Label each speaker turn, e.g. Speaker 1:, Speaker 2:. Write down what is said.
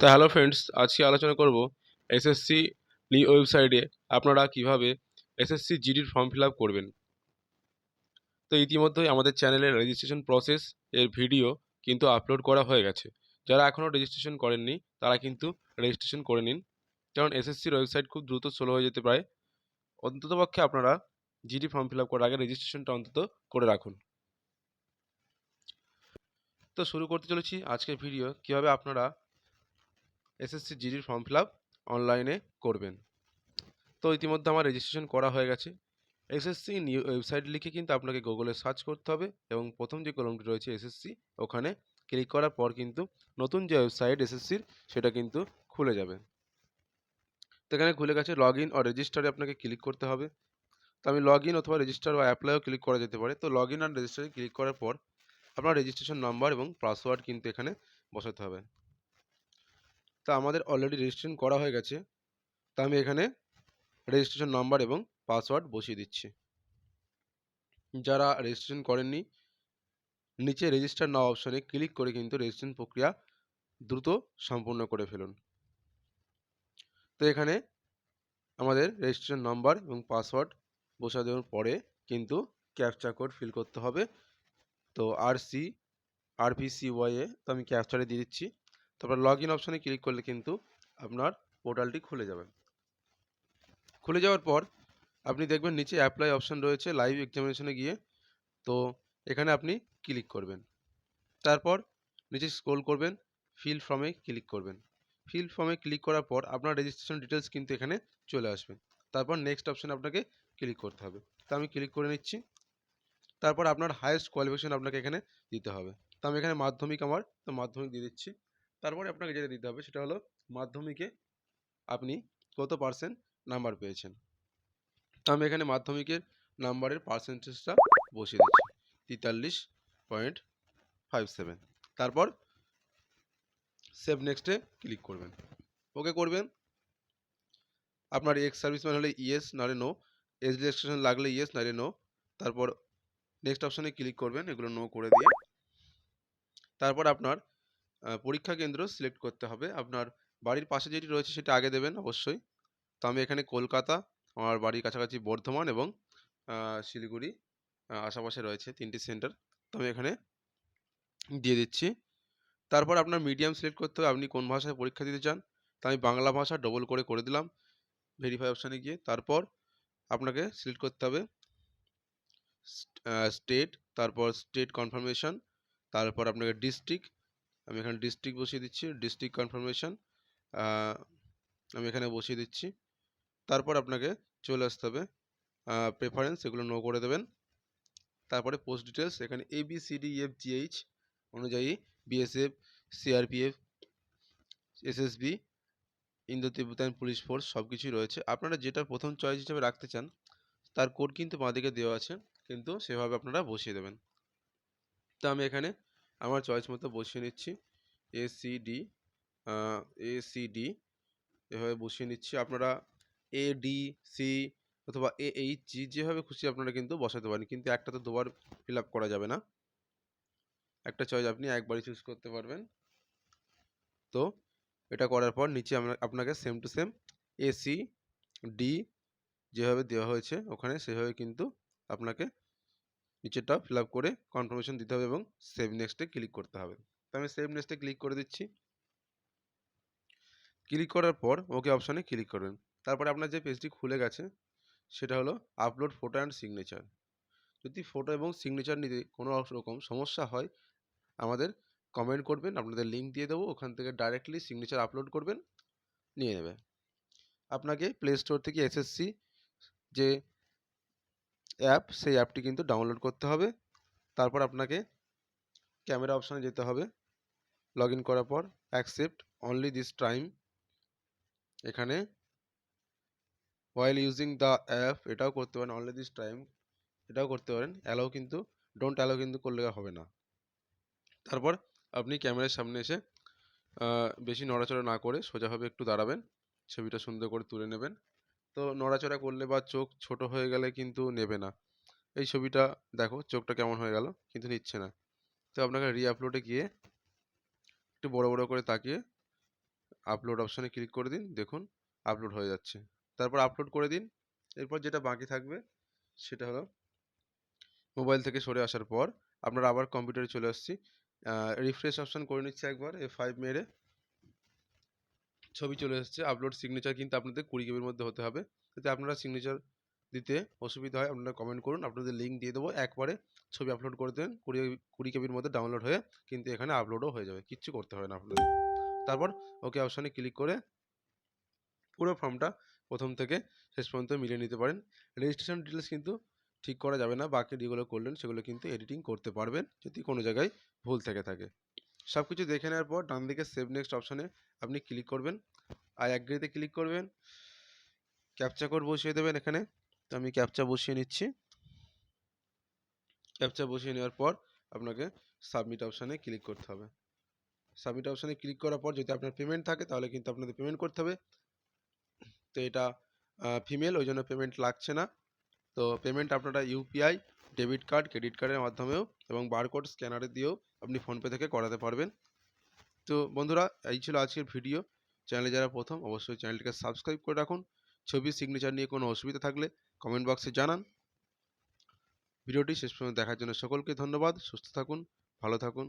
Speaker 1: তো hello friends আজকে আলোচনা করব এসএসসি নি ওয়েবসাইটে আপনারা কীভাবে এসএসসি জিডির ফর্ম ফিল করবেন। তো ইতিমধ্যেই আমাদের চ্যানেলে রেজিস্ট্রেশন প্রসেস এর ভিডিও কিন্তু আপলোড করা হয়ে গেছে। যারা এখনও রেজিস্ট্রেশন করেননি, তারা কিন্তু রেজিস্ট্রেশন করে নিন। কারণ এসএসসির ওয়েবসাইট খুব দ্রুত স্লো হয়ে যেতে পারে। অন্ততপক্ষে আপনারা জিডি ফর্ম ফিল করার আগে রেজিস্ট্রেশনটা অন্তত করে রাখুন। তো শুরু করতে চলেছি আজকের ভিডিও কীভাবে আপনারা এসএসসি জিডির ফর্ম ফিল আপ অনলাইনে করবেন। তো ইতিমধ্যে আমার রেজিস্ট্রেশন করা হয়ে গেছে। এসএসসি নিউ ওয়েবসাইট লিখে কিন্তু আপনাকে গুগলে সার্চ করতে হবে এবং প্রথম যে কলমটি রয়েছে এসএসসি ওখানে ক্লিক করার পর কিন্তু নতুন যে ওয়েবসাইট এসএসসির সেটা কিন্তু খুলে যাবে। তো এখানে খুলে গেছে লগ ইন ও রেজিস্টারে আপনাকে ক্লিক করতে হবে। তো আমি লগ ইন অথবা রেজিস্টার বা অ্যাপ্লাইও ক্লিক করা যেতে পারে। তো লগ ইন আর রেজিস্টারে ক্লিক করার পর আপনার রেজিস্ট্রেশন নাম্বার এবং পাসওয়ার্ড কিন্তু এখানে বসাতে হবে। তা আমাদের অলরেডি রেজিস্ট্রেশন করা হয়ে গেছে। তা আমি এখানে রেজিস্ট্রেশন নাম্বার এবং পাসওয়ার্ড বসিয়ে দিচ্ছি। যারা রেজিস্ট্রেশন করেননি, নিচে রেজিস্টার নাও অপশনে ক্লিক করে কিন্তু রেজিস্ট্রেশন প্রক্রিয়া দ্রুত সম্পূর্ণ করে ফেলুন। তো এখানে আমাদের রেজিস্ট্রেশন নাম্বার এবং পাসওয়ার্ড বসা দেওয়ার পরে কিন্তু ক্যাপচা কোড ফিল করতে হবে। তো আর সি আর পি সি ওয়াইয়ে তো আমি ক্যাপচারে দিয়ে দিচ্ছি। তারপর লগ ইন অপশানে ক্লিক করলে কিন্তু আপনার পোর্টালটি খুলে যাবে। খুলে যাওয়ার পর আপনি দেখবেন নিচে অ্যাপ্লাই অপশান রয়েছে লাইভ এক্সামিনেশনে গিয়ে। তো এখানে আপনি ক্লিক করবেন। তারপর নিচে স্ক্রোল করবেন ফিল ফর্মে ক্লিক করবেন। ফিল ফর্মে ক্লিক করার পর আপনার রেজিস্ট্রেশন ডিটেলস কিন্তু এখানে চলে আসবে। তারপর নেক্সট অপশানে আপনাকে ক্লিক করতে হবে। তো আমি ক্লিক করে নিচ্ছি। তারপর আপনার হায়েস্ট কোয়ালিফিকেশন আপনাকে এখানে দিতে হবে। তো আমি এখানে মাধ্যমিক আমার, তো মাধ্যমিক দিয়ে দিচ্ছি। তারপরে আপনাকে যেটা দিতে হবে সেটা হলো মাধ্যমিকে আপনি কত পার্সেন্ট নাম্বার পেয়েছেন? আমি এখানে মাধ্যমিকের নাম্বারের পার্সেন্টেজটা বসিয়ে দিচ্ছি। তেতাল্লিশ পয়েন্ট ফাইভ সেভেন তারপর সেভ নেক্সটে ক্লিক করবেন। ওকে করবেন? আপনার এক্স সার্ভিসম্যান হলে ইয়েস নাহলে নো এজ রেজিস্ট্রেশন লাগলে ইয়েস নাহলে নো তারপর নেক্সট অপশানে ক্লিক করবেন, এগুলো নো করে দিয়ে। তারপর আপনার পরীক্ষা কেন্দ্র সিলেক্ট করতে হবে। আপনার বাড়ির পাশে যেটি রয়েছে সেটা আগে দেবেন অবশ্যই। তো আমি এখানে কলকাতা, আমার বাড়ির কাছাকাছি বর্ধমান এবং শিলিগুড়ি আশেপাশে রয়েছে তিনটি সেন্টার। তো আমি এখানে দিয়ে দিচ্ছি। তারপর আপনার মিডিয়াম সিলেক্ট করতে হবে। আপনি কোন ভাষায় পরীক্ষা দিতে চান? তো আমি বাংলা ভাষা ডবল করে করে দিলাম। ভেরিফাই অপশানে গিয়ে। তারপর আপনাকে সিলেক্ট করতে হবে স্টেট তারপর স্টেট কনফার্মেশন তারপর আপনাকে ডিস্ট্রিক্ট আমি এখানে ডিস্ট্রিক্ট বসিয়ে দিচ্ছি ডিস্ট্রিক্ট কনফার্মেশন আমি এখানে বসিয়ে দিচ্ছি। তারপর আপনাকে চলে আসতে হবে প্রেফারেন্স এগুলো নো করে দেবেন। তারপরে পোস্ট ডিটেলস এখানে A B C D F GH অনুযায়ী BSF CRPF SSB Indo Tibetan police force সব কিছুই রয়েছে। আপনারা যেটা প্রথম চয়েস হিসেবে রাখতে চান, তার কোড কিন্তু বাঁদিকে দেওয়া আছে, কিন্তু সেভাবে আপনারা বসিয়ে দেবেন। তো আমি এখানে আমার চয়েস মতো বসিয়ে নিচ্ছি। A C D A C D এভাবে বসিয়ে নিচ্ছি। আপনারা এ ডি সি অথবা এ এইচ জি যেভাবে খুশি আপনারা কিন্তু বসাতে পারেন। কিন্তু একটা তো দুবার ফিল করা যাবে না। একটা চয়েস আপনি একবারই চুজ করতে পারবেন। তো এটা করার পর নিচে আপনাকে same to same A C D যেভাবে দেওয়া হয়েছে ওখানে সেভাবে কিন্তু আপনাকে নিচেরটা ফিল আপ করে কনফার্মেশন দিতে হবে এবং সেভ নেক্সটে ক্লিক করতে হবে। তো আমি সেভ নেক্সটে ক্লিক করে দিচ্ছি। ক্লিক করার পর ওকে অপশানে ক্লিক করবেন। তারপরে আপনার যে পেজটি খুলে গেছে, সেটা হলো আপলোড ফটো অ্যান্ড সিগনেচার যদি ফটো এবং সিগনেচার নিতে কোনো রকম সমস্যা হয়, আমাদের কমেন্ট করবেন, আপনাদের লিঙ্ক দিয়ে দেবো, ওখান থেকে ডাইরেক্টলি সিগনেচার আপলোড করবেন, নিয়ে নেবে। আপনাকে প্লে স্টোর থেকে এসএসসি যে অ্যাপ সেই অ্যাপটি কিন্তু ডাউনলোড করতে হবে। তারপর আপনাকে ক্যামেরা অপশানে যেতে হবে। লগ করার পর অ্যাকসেপ্ট অনলি দিস টাইম এখানে ওয়াইল ইউজিং দ্য অ্যাপ এটাও করতে পারেন অনলি দিস টাইম এটাও করতে পারেন। অ্যালাও কিন্তু ডোন্ট অ্যালাও কিন্তু করলে হবে না। তারপর আপনি ক্যামেরার সামনে এসে বেশি নড়াচড়া না করে সোজাভাবে একটু দাঁড়াবেন। ছবিটা সুন্দর করে তুলে নেবেন। তো নড়াচড়া করলে বা চোখ ছোট হয়ে গেলে কিন্তু নেবে না। এই ছবিটা দেখো, চোখটা কেমন হয়ে গেল, কিন্তু নিচ্ছে না। তো আপনাকে রি আপলোডে গিয়ে একটু বড় বড় করে তাকিয়ে আপলোড অপশানে ক্লিক করে দিন, দেখুন আপলোড হয়ে যাচ্ছে। তারপর আপলোড করে দিন, এরপর যেটা বাকি থাকবে সেটা হলো মোবাইল থেকে সরে আসার পর আপনারা আবার কম্পিউটারে চলে আসছি। রিফ্রেশ অপশান করে নিচ্ছে একবার এ ফাইভ মেরে। ছবি চলে এসেছে আপলোড সিগনেচার কিন্তু আপনাদের কুড়ি কেবির মধ্যে হতে হবে। যাতে আপনারা সিগনেচার দিতে অসুবিধা হয়, আপনারা কমেন্ট করুন, আপনাদের লিঙ্ক দিয়ে দেবো, একবারে ছবি আপলোড করে দেবেন কুড়ি কুড়ি কেবির মধ্যে ডাউনলোড হয়ে কিন্তু এখানে আপলোডও হয়ে যাবে, কিচ্ছু করতে হবে না আপনাদের। তারপর ওকে অপশানে ক্লিক করে পুরো ফর্মটা প্রথম থেকে শেষ পর্যন্ত মিলিয়ে নিতে পারেন। রেজিস্ট্রেশন ডিটেলস কিন্তু ঠিক করা যাবে না, বাকি যেগুলো করলেন সেগুলো কিন্তু এডিটিং করতে পারবেন, যদি কোনো জায়গায় ভুল থেকে থাকে। সব কিছু দেখে নেওয়ার পর ডান দিকে সেভ নেক্সট অপশানে আপনি ক্লিক করবেন। আর অ্যাগ্রিতে ক্লিক করবেন। ক্যাপচা কোড বসিয়ে দেবেন এখানে। তো আমি ক্যাপচা বসিয়ে নিচ্ছি। ক্যাপচা বসিয়ে নেওয়ার পর আপনাকে সাবমিট অপশানে ক্লিক করতে হবে। সাবমিট অপশানে ক্লিক করার পর যদি আপনার পেমেন্ট থাকে তাহলে কিন্তু আপনাদের পেমেন্ট করতে হবে। তো এটা ফিমেল ওই জন্য পেমেন্ট লাগছে না। তো পেমেন্ট আপনারা ইউপিআই ডেবিট কার্ড ক্রেডিট কার্ডের মাধ্যমেও এবং বারকোড স্ক্যানারে দিয়েও আপনি ফোনপে থেকে করাতে পারবেন। তো বন্ধুরা, এই ছিল আজকের ভিডিও চ্যানেলে যারা প্রথম, অবশ্যই চ্যানেলটিকে সাবস্ক্রাইব করে রাখুন। ছবি সিগনেচার নিয়ে কোনো অসুবিধা থাকলে কমেন্ট বক্সে জানান। ভিডিওটি শেষ পর্যন্ত দেখার জন্য সকলকে ধন্যবাদ। সুস্থ থাকুন, ভালো থাকুন।